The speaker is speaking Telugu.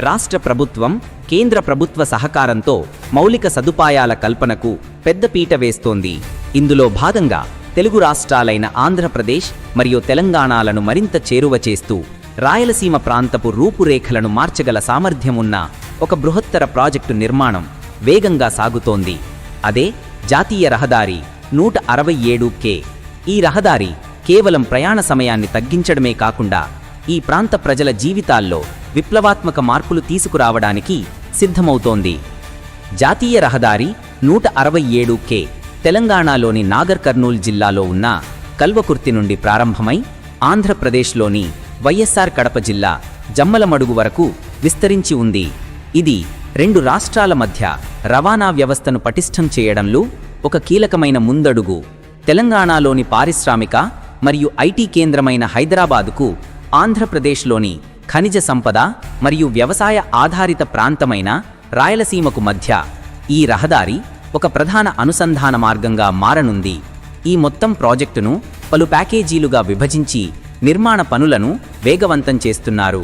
రాష్ట్ర ప్రభుత్వం కేంద్ర ప్రభుత్వ సహకారంతో మౌలిక సదుపాయాల కల్పనకు పెద్దపీట వేస్తోంది. ఇందులో భాగంగా తెలుగు రాష్ట్రాలైన ఆంధ్రప్రదేశ్ మరియు తెలంగాణలను మరింత చేరువ చేస్తూ రాయలసీమ ప్రాంతపు రూపురేఖలను మార్చగల సామర్థ్యమున్న ఒక బృహత్తర ప్రాజెక్టు నిర్మాణం వేగంగా సాగుతోంది. అదే జాతీయ రహదారి నూట అరవై ఏడు కే. ఈ రహదారి కేవలం ప్రయాణ సమయాన్ని తగ్గించడమే కాకుండా ఈ ప్రాంత ప్రజల జీవితాల్లో విప్లవాత్మక మార్పులు తీసుకురావడానికి సిద్ధమవుతోంది. జాతీయ రహదారి నూట అరవై ఏడు కే తెలంగాణలోని నాగర్ కర్నూల్ జిల్లాలో ఉన్న కల్వకుర్తి నుండి ప్రారంభమై ఆంధ్రప్రదేశ్లోని వైఎస్ఆర్ కడప జిల్లా జమ్మలమడుగు వరకు విస్తరించి ఉంది. ఇది రెండు రాష్ట్రాల మధ్య రవాణా వ్యవస్థను పటిష్టం చేయడంలో ఒక కీలకమైన ముందడుగు. తెలంగాణలోని పారిశ్రామిక మరియు ఐటీ కేంద్రమైన హైదరాబాదుకు ఆంధ్రప్రదేశ్లోని ఖనిజ సంపద మరియు వ్యవసాయ ఆధారిత ప్రాంతమైన రాయలసీమకు మధ్య ఈ రహదారి ఒక ప్రధాన అనుసంధాన మార్గంగా మారనుంది. ఈ మొత్తం ప్రాజెక్టును పలు ప్యాకేజీలుగా విభజించి నిర్మాణ పనులను వేగవంతం చేస్తున్నారు.